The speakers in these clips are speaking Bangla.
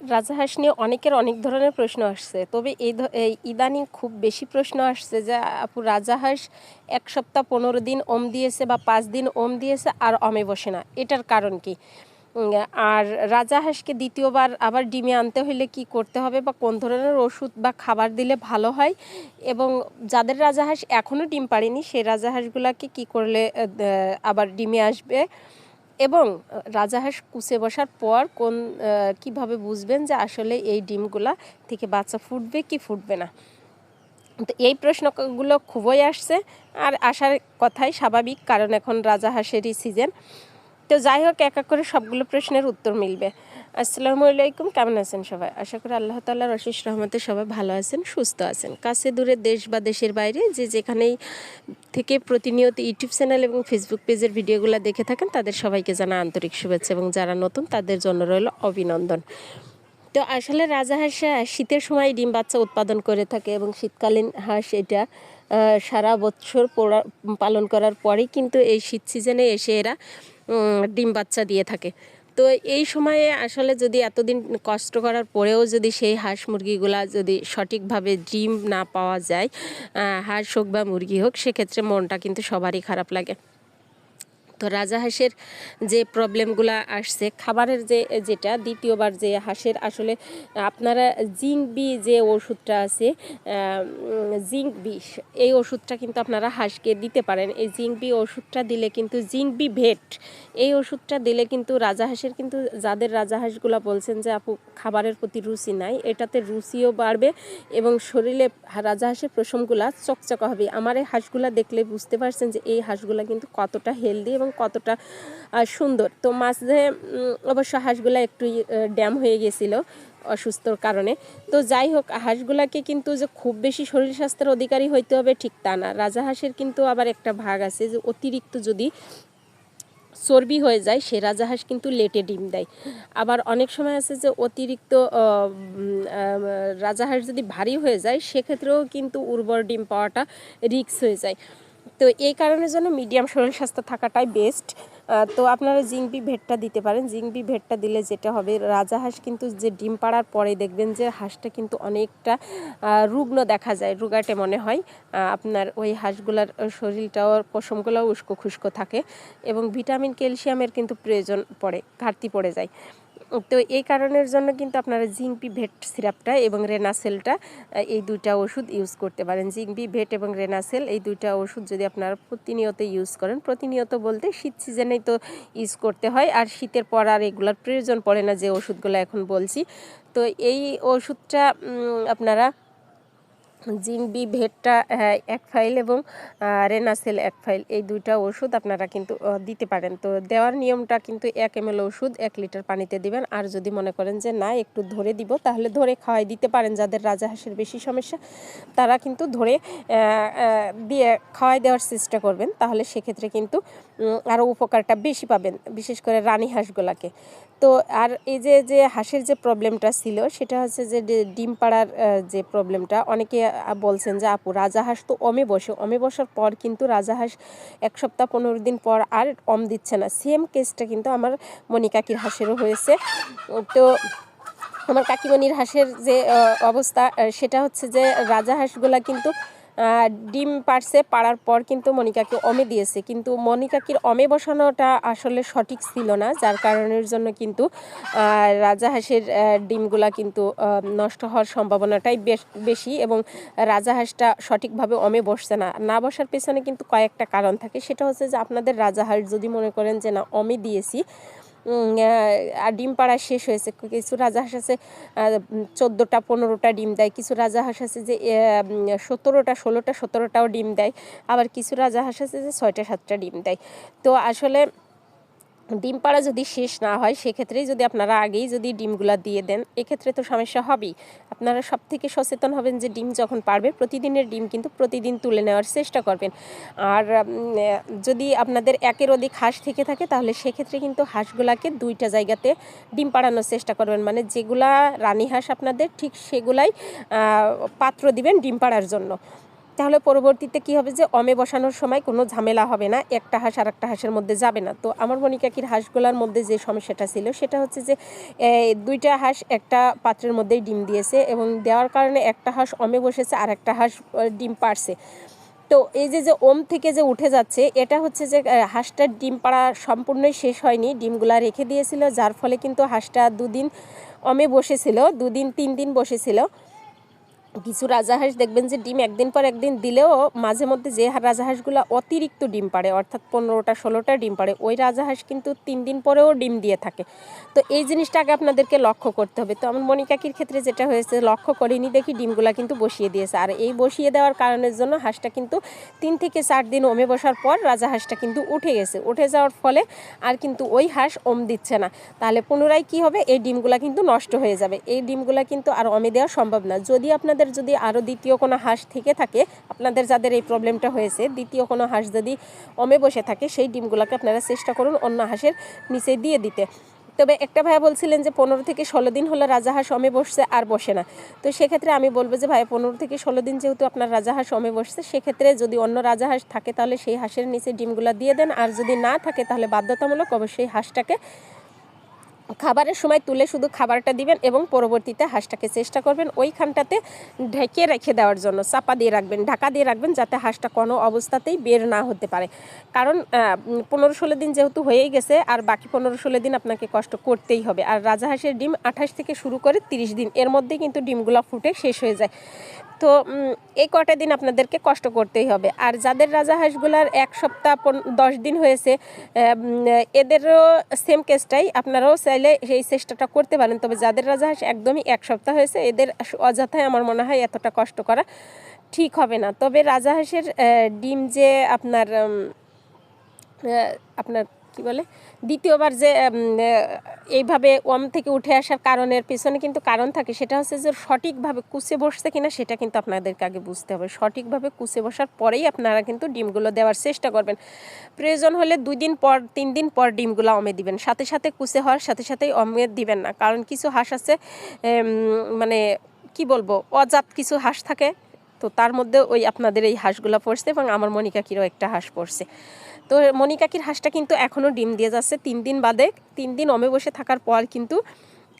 রাজাহাঁস নিয়ে অনেকের অনেক ধরনের প্রশ্ন আসছে। তবে এই ইদানিং খুব বেশি প্রশ্ন আসছে যে, আপু রাজাহাঁস এক সপ্তাহ পনেরো দিন ওম দিয়েছে বা পাঁচ দিন ওম দিয়েছে আর অমে বসে না। এটার কারণ কি? আর রাজাহাঁসকে দ্বিতীয়বার আবার ডিমে আনতে হলে কি করতে হবে বা কোন ধরনের ওষুধ বা খাবার দিলে ভালো হয়? এবং যাদের রাজাহাঁস এখনও ডিম পাড়েনি, সেই রাজাহাঁসগুলোকে কি করলে আবার ডিমে আসবে? এবং রাজা রাজাহাঁস কুচে বসার পর কোন কীভাবে বুঝবেন যে আসলে এই ডিমগুলা থেকে বাচ্চা ফুটবে কি ফুটবে না? তো এই প্রশ্নগুলো খুবই আসছে আর আসার কথাই স্বাভাবিক, কারণ এখন রাজাহাঁসেরই সিজন তো যাই হোক, এক এক করে সবগুলো প্রশ্নের উত্তর মিলবে। আসসালামু আলাইকুম কেমন আছেন সবাই? আশা করি আল্লাহ তাল্লাহ রশিস রহমতে সবাই ভালো আছেন সুস্থ আছেন। কাছে দূরে দেশ বা দেশের বাইরে যে যেখানেই থেকে প্রতিনিয়ত ইউটিউব চ্যানেল এবং ফেসবুক পেজের ভিডিওগুলো দেখে থাকেন তাদের সবাইকে জানা আন্তরিক শুভেচ্ছা এবং যারা নতুন তাদের জন্য রইল অভিনন্দন। তো আসলে রাজাহাঁস আহ, শীতের সময় ডিম বাচ্চা উৎপাদন করে থাকে এবং শীতকালীন হাঁস এটা সারা বছর পালন করার পরেই কিন্তু এই শীত সিজনে এসে এরা ডিম বাচ্চা দিয়ে থাকে। তো এই সময়ে আসলে যদি এতদিন কষ্ট করার পরেও যদি সেই হাঁস মুরগিগুলা যদি সঠিকভাবে ডিম না পাওয়া যায় হাঁস হোক বা মুরগি হোক, সেক্ষেত্রে মনটা কিন্তু সবারই খারাপ লাগে। তো রাজা হাঁসের যে প্রবলেমগুলো আসছে, খাবারের যে, যেটা, দ্বিতীয়বার যে হাঁসের আসলে, আপনারা জিঙ্ক বি যে ওষুধটা আছে জিঙ্ক বি, এই ওষুধটা কিন্তু আপনারা হাঁসকে দিতে পারেন। এই জিঙ্ক বি ওষুধটা দিলে কিন্তু, জিঙ্ক বি ভেট, এই ওষুধটা দিলে কিন্তু রাজা হাঁসের কিন্তু, যাদের রাজাহাঁসগুলো বলছেন যে, আপু, খাবারের প্রতি রুচি নাই, এটাতে রুচিও বাড়বে এবং শরীরে রাজা হাঁসের প্রসমগুলা চকচকা হবে। আমার এই হাঁসগুলা দেখলে বুঝতে পারছেন যে, এই হাঁসগুলা কিন্তু কতটা হেলদি এবং কতটা সুন্দর। তো মাঝে অবশ্য হাঁসগুলা একটু ড্যাম হয়ে গেছিল অসুস্থর কারণে। তো যাই হোক, হাঁসগুলাকে কিন্তু যে খুব বেশি শরীর স্বাস্থ্যের অধিকারী হইতে হবে ঠিক তা না। রাজা হাঁসের কিন্তু আবার একটা ভাগ আছে যে অতিরিক্ত যদি চর্বি হয়ে যায়, সে রাজাহাঁস কিন্তু লেটে ডিম দেয়। আবার অনেক সময় আছে যে অতিরিক্ত রাজাহাঁস যদি ভারী হয়ে যায়, সেক্ষেত্রেও কিন্তু উর্বর ডিম পাওয়াটা রিক্স হয়ে যায়। তো এই কারণের জন্য মিডিয়াম শরীর স্বাস্থ্য থাকাটাই বেস্ট তো আপনারা জিংবি ভেটটা দিতে পারেন। জিংবি ভেটটা দিলে যেটা হবে, রাজা হাঁস কিন্তু যে ডিম পাড়ার পরে দেখবেন যে হাঁসটা কিন্তু অনেকটা রুগ্ন দেখা যায়, রুগাটে মনে হয়। আপনার ওই হাঁসগুলার শরীরটাও, পশমগুলোও উস্কো খুস্কো থাকে এবং ভিটামিন ক্যালসিয়ামের কিন্তু প্রয়োজন পড়ে, ঘাটতি পড়ে যায়। তো এই কারণের জন্য কিন্তু আপনারা জিংপি ভেট সিরাপটা এবং রেনাসেলটা এই দুইটা ওষুধ ইউজ করতে পারেন। জিংপি ভেট এবং রেনাসেল এই দুইটা ওষুধ যদি আপনারা প্রতিনিয়ত ইউজ করেন, প্রতিনিয়ত বলতে শীত সিজনেই তো ইউজ করতে হয়, আর শীতের পর আর এগুলোর প্রয়োজন পড়ে না যে ওষুধগুলো এখন বলছি। তো এই ওষুধটা আপনারা জিংবি ভেটটা এক ফাইল এবং রেনাসেল এক ফাইল। এই দুইটা ওষুধ আপনারা কিন্তু দিতে পারেন। তো দেওয়ার নিয়মটা কিন্তু এক এম ওষুধ, এক লিটার পানিতে দিবেন। আর যদি মনে করেন যে, না, একটু ধরে দিব, তাহলে ধরে খাওয়াই দিতে পারেন। যাদের রাজা রাজাহাঁসের বেশি সমস্যা, তারা কিন্তু ধরে দিয়ে খাওয়াই দেওয়ার চেষ্টা করবেন। তাহলে সেক্ষেত্রে কিন্তু আরও উপকারটা বেশি পাবেন, বিশেষ করে রানী হাঁসগুলাকে। তো আর এই যে যে হাঁসের যে প্রবলেমটা ছিল, সেটা হচ্ছে যে ডিম পাড়ার যে প্রবলেমটা, অনেকে বলছেন যে, আপু রাজাহাঁস তো অমে বসে। অমে বসার পর কিন্তু রাজাহাঁস এক সপ্তাহ পনেরো দিন পর আর অম দিচ্ছে না। সেম কেসটা কিন্তু আমার মনিকাকির হাঁসেরও হয়েছে। তো আমার কাকিমণির হাঁসের যে অবস্থা সেটা হচ্ছে যে, রাজা হাঁসগুলা কিন্তু ডিম পারছে পাড়ার পর কিন্তু মনিকাকে অমে দিয়েছে। কিন্তু মনিকাকির অমে বসানোটা আসলে সঠিক ছিল না যার কারণের জন্য কিন্তু আহ, রাজাহাঁসের আহ, ডিমগুলা কিন্তু নষ্ট হওয়ার সম্ভাবনাটাই বেশ এবং রাজাহাঁসটা সঠিকভাবে অমে বসছে না। না বসার পেছনে কিন্তু কয়েকটা কারণ থাকে। সেটা হচ্ছে যে আপনাদের রাজাহাঁস যদি মনে করেন যে না অমে দিয়েছি আর ডিম পাড়া শেষ হয়েছে। কিছু রাজাহাঁস আছে চোদ্দোটা, পনেরোটা ডিম দেয়। কিছু রাজাহাঁস আছে যে সতেরোটা, ষোলোটা, সতেরোটাও ডিম দেয়। আবার কিছু রাজাহাঁস আছে যে, ছয়টা, সাতটা ডিম দেয়। তো আসলে ডিম পাড়া যদি শেষ না হয়, সেক্ষেত্রেই যদি আপনারা আগেই যদি ডিমগুলো দিয়ে দেন, এক্ষেত্রে তো সমস্যা হবেই। আপনারা সব থেকে সচেতন হবেন যে ডিম যখন পারবে, প্রতিদিনের ডিম কিন্তু প্রতিদিন তুলে নেওয়ার চেষ্টা করবেন। আর যদি আপনাদের একের অধিক হাঁস থেকে থাকে, তাহলে সেক্ষেত্রে কিন্তু হাঁসগুলাকে দুইটা জায়গাতে ডিম পাড়ানোর চেষ্টা করবেন। মানে যেগুলা রানী হাঁস আপনাদের, ঠিক সেগুলাই পাত্র দিবেন ডিম পাড়ার জন্য। তাহলে পরবর্তীতে কি হবে যে অমে বসানোর সময় কোনো ঝামেলা হবে না, একটা হাঁস আর একটা হাঁসের মধ্যে যাবে না। তো আমার মনিকাকির হাঁসগুলোর মধ্যে যে সমস্যাটা ছিল, সেটা হচ্ছে যে দুইটা হাঁস একটা পাত্রের মধ্যেই ডিম দিয়েছে এবং দেওয়ার কারণে একটা হাঁস অমে বসেছে আর একটা হাঁস ডিম পারছে তো এই যে যে ওম থেকে যে উঠে যাচ্ছে, এটা হচ্ছে যে হাঁসটার ডিম পাড়া সম্পূর্ণই শেষ হয়নি, ডিমগুলা রেখে দিয়েছিল, যার ফলে কিন্তু হাঁসটা দুদিন অমে বসেছিল, দুদিন, তিন দিন বসেছিল। কিছু রাজাহাঁস দেখবেন যে ডিম একদিন পর একদিন দিলেও মাঝে মধ্যে যে রাজাহাঁসগুলো অতিরিক্ত ডিম পাড়ে, অর্থাৎ পনেরোটা, ষোলোটা ডিম পাড়ে, ওই রাজাহাঁস কিন্তু তিন দিন পরেও ডিম দিয়ে থাকে। তো এই জিনিসটা আগে আপনাদেরকে লক্ষ্য করতে হবে। তো আমার মনিকাকির ক্ষেত্রে যেটা হয়েছে, লক্ষ্য করিনি দেখি ডিমগুলা কিন্তু বসিয়ে দিয়েছে। আর এই বসিয়ে দেওয়ার কারণের জন্য হাঁসটা কিন্তু তিন থেকে চার দিন ওমে বসার পর রাজাহাঁসটা কিন্তু উঠে গেছে। উঠে যাওয়ার ফলে আর কিন্তু ওই হাঁস ওম দিচ্ছে না। তাহলে পুনরায় কি হবে? এই ডিমগুলা কিন্তু নষ্ট হয়ে যাবে। এই ডিমগুলা কিন্তু আর অমে দেওয়া সম্ভব না। যদি আপনাদের যদি আরও দ্বিতীয় কোনো হাঁস থেকে থাকে, আপনাদের যাদের এই প্রবলেমটা হয়েছে, দ্বিতীয় কোনো হাঁস যদি অমে বসে থাকে, সেই ডিমগুলোকে আপনারা চেষ্টা করুন অন্য হাঁসের নিচে দিয়ে দিতে। তবে একটা ভাইয়া বলছিলেন যে, পনেরো থেকে ষোলো দিন হলো রাজাহাঁস অমে বসছে আর বসে না। তো সেক্ষেত্রে আমি বলব যে ভাই পনেরো থেকে ষোলো দিন যেহেতু আপনার রাজাহাঁস অমে বসছে, সেক্ষেত্রে যদি অন্য রাজাহাঁস থাকে, তাহলে সেই হাঁসের নিচে ডিমগুলো দিয়ে দেন। আর যদি না থাকে, তাহলে বাধ্যতামূলক অবশ্যই হাঁসটাকে খাবারের সময় তুলে শুধু খাবারটা দিবেন এবং পরবর্তীতে হাঁসটাকে চেষ্টা করবেন ওইখানটাতে ঢেকে রেখে দেওয়ার জন্য, চাপা দিয়ে রাখবেন, ঢাকা দিয়ে রাখবেন যাতে হাঁসটা কোনো অবস্থাতেই বের না হতে পারে। কারণ পনেরো ষোলো দিন যেহেতু হয়েই গেছে, আর বাকি পনেরো ষোলো দিন আপনাকে কষ্ট করতেই হবে। আর রাজা হাঁসের ডিম আঠাশ থেকে শুরু করে তিরিশ দিন, এর মধ্যে কিন্তু ডিমগুলো ফুটে শেষ হয়ে যায়। তো এই কটা দিন আপনাদেরকে কষ্ট করতেই হবে। আর যাদের রাজাহাঁসগুলার এক সপ্তাহ দশ দিন হয়েছে এদেরও সেম কেসটাই আপনারাও চাইলে সেই চেষ্টাটা করতে পারেন। তবে যাদের রাজা হাঁস একদমই এক সপ্তাহ হয়েছে এদের অযথায় আমার মনে হয় এতটা কষ্ট করা ঠিক হবে না। তবে রাজাহাঁসের আহ, ডিম যে আপনার আপনার কি বলে? দ্বিতীয়বার যে এইভাবে ওম থেকে উঠে আসার কারণের পেছনে কিন্তু কারণ থাকে, সেটা হচ্ছে যে সঠিকভাবে কুচে বসছে কিনা সেটা কিন্তু আপনাদেরকে আগে বুঝতে হবে। সঠিকভাবে কুচে বসার পরেই আপনারা কিন্তু ডিমগুলো দেওয়ার চেষ্টা করবেন। প্রয়োজন হলে দুই দিন পর, তিন দিন পর ডিমগুলো অমে দিবেন। সাথে সাথে কুচে হওয়ার সাথে সাথেই অমে দিবেন না। কারণ কিছু হাঁস আছে মানে কি বলব, অজাত কিছু হাঁস থাকে তো তার মধ্যে ওই আপনাদের এই হাঁসগুলো পড়ছে এবং আমার মনিকাকিরও একটা হাঁস পড়ছে। তো মনিকাকির হাঁসটা কিন্তু এখনও ডিম দিয়ে যাচ্ছে। তিন দিন বাদে, তিন দিন অমে বসে থাকার পর কিন্তু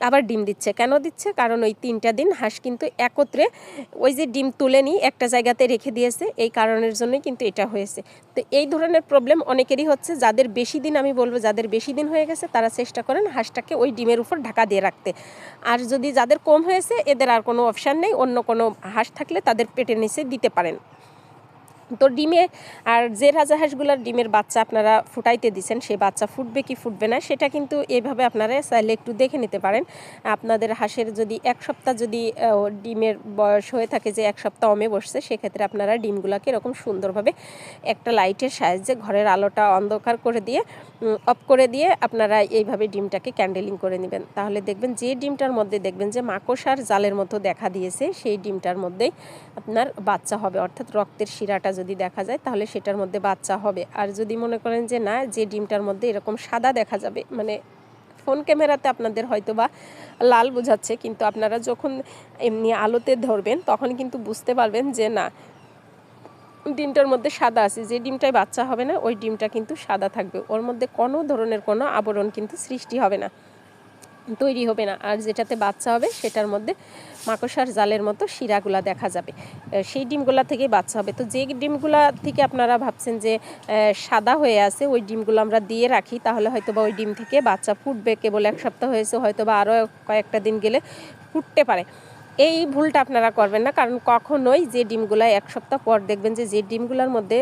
আবার ডিম দিচ্ছে। কেন দিচ্ছে? কারণ ওই তিনটা দিন হাঁস কিন্তু একত্রে ওই যে ডিম তুলে নিয়ে একটা জায়গাতে রেখে দিয়েছে। এই কারণের জন্যই কিন্তু এটা হয়েছে। তো এই ধরনের প্রবলেম অনেকেরই হচ্ছে। যাদের বেশি দিন আমি বলব, যাদের বেশি দিন হয়ে গেছে, তারা চেষ্টা করেন হাঁসটাকে ওই ডিমের উপর ঢাকা দিয়ে রাখতে। আর যদি যাদের কম হয়েছে, এদের আর কোনো অপশান নেই। অন্য কোনো হাঁস থাকলে তাদের পেটের নিচে দিতে পারেন। তো ডিমে আর যে রাজা হাঁসগুলার ডিমের বাচ্চা আপনারা ফুটাইতে দিচ্ছেন সেই বাচ্চা ফুটবে কি ফুটবে না, সেটা কিন্তু এইভাবে আপনারা চাইলে একটু দেখে নিতে পারেন। আপনাদের হাঁসের যদি এক সপ্তাহ যদি ডিমের বয়স হয়ে থাকে যে এক সপ্তাহ অমে বসছে, সেক্ষেত্রে আপনারা ডিমগুলোকে এরকম সুন্দরভাবে একটা লাইটের সাহায্যে ঘরের আলোটা অন্ধকার করে দিয়ে অফ করে দিয়ে আপনারা এইভাবে ডিমটাকে ক্যান্ডেলিং করে নেবেন। তাহলে দেখবেন যে ডিমটার মধ্যে দেখবেন যে মাকড়সার জালের মতো দেখা দিয়েছে, সেই ডিমটার মধ্যেই আপনার বাচ্চা হবে, অর্থাৎ রক্তের শিরাটা যদি দেখা যায়, তাহলে সেটার মধ্যে বাচ্চা হবে। আর যদি মনে করেন যে না, যে ডিমটার মধ্যে এরকম সাদা দেখা যাবে মানে ফোন ক্যামেরাতে আপনাদের হয়তো বা লাল বোঝাচ্ছে, কিন্তু আপনারা যখন এমনি আলোতে ধরবেন, তখন কিন্তু বুঝতে পারবেন যে না, ডিমটার মধ্যে সাদা আছে। যে ডিমটায় বাচ্চা হবে না, ওই ডিমটা কিন্তু সাদা থাকবে। ওর মধ্যে কোনো ধরনের কোনো আবরণ কিন্তু সৃষ্টি হবে না। তৈরি হবে না। আর যেটাতে বাচ্চা হবে সেটার মধ্যে মাকড়সার জালের মতো শিরাগুলা দেখা যাবে। সেই ডিমগুলা থেকে বাচ্চা হবে। তো যে ডিমগুলা থেকে আপনারা ভাবছেন যে সাদা হয়ে আছে, ওই ডিমগুলো আমরা দিয়ে রাখি, তাহলে হয়তো বা ওই ডিম থেকে বাচ্চা ফুটবে কেবল এক সপ্তাহ হয়েছে হয়তো বা আরও কয়েকটা দিন গেলে ফুটতে পারে। এই ভুলটা আপনারা করবেন না, কারণ কখনোই যে ডিমগুলা এক সপ্তাহ পর দেখবেন যে যে ডিমগুলোর মধ্যে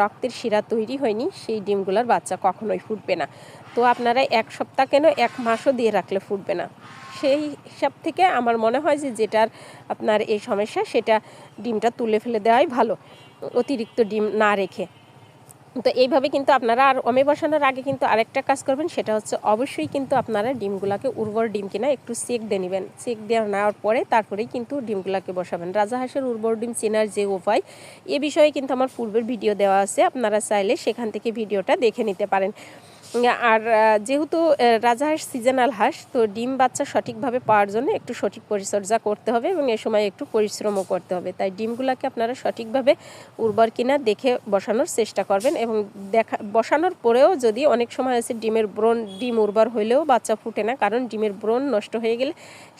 রক্তের শিরা তৈরি হয়নি, সেই ডিমগুলার বাচ্চা কখনোই ফুটবে না। তো আপনারা এক সপ্তাহ কেন এক মাসও দিয়ে রাখলে ফুটবে না? সেই হিসাব থেকে আমার মনে হয় যে যেটার আপনার এই সমস্যা, সেটা ডিমটা তুলে ফেলে দেওয়াই ভালো, অতিরিক্ত ডিম না রেখে। তো এইভাবে কিন্তু আপনারা আর অমে বসানোর আগে কিন্তু আরেকটা কাজ করবেন, সেটা হচ্ছে অবশ্যই কিন্তু আপনারা ডিমগুলাকে উর্বর ডিম কিনা একটু চেক দিয়ে নেবেন। চেক দেওয়া নেওয়ার পরে তারপরেই কিন্তু ডিমগুলাকে বসাবেন। রাজাহাঁসের উর্বর ডিম চেনার যে উপায়, এ বিষয়ে কিন্তু আমার পূর্বের ভিডিও দেওয়া আছে, আপনারা চাইলে সেখান থেকে ভিডিওটা দেখে নিতে পারেন। আর যেহেতু রাজাহাঁস সিজনাল হাঁস, তো ডিম বাচ্চা সঠিকভাবে পাওয়ার জন্য একটু সঠিক পরিচর্যা করতে হবে এবং এ সময় একটু পরিশ্রমও করতে হবে। তাই ডিমগুলোকে আপনারা সঠিকভাবে উর্বর কিনা দেখে বসানোর চেষ্টা করবেন এবং দেখা, বসানোর পরেও যদি অনেক সময় আছে ডিমের ব্রণ, ডিম উর্বর হইলেও বাচ্চা ফুটে না, কারণ ডিমের ব্রণ নষ্ট হয়ে গেলে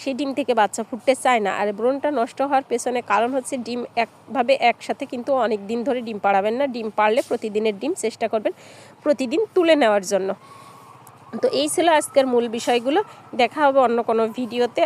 সেই ডিম থেকে বাচ্চা ফুটতে চায় না। আর ব্রণটা নষ্ট হওয়ার পেছনে কারণ হচ্ছে ডিম একভাবে একসাথে কিন্তু অনেক দিন ধরে ডিম পাড়াবেন না। ডিম পারলে প্রতিদিনের ডিম চেষ্টা করবেন প্রতিদিন তুলে নেওয়ার জন্য। তো এই ছিল আজকের মূল বিষয়গুলো। দেখা হবে অন্য কোনো ভিডিওতে।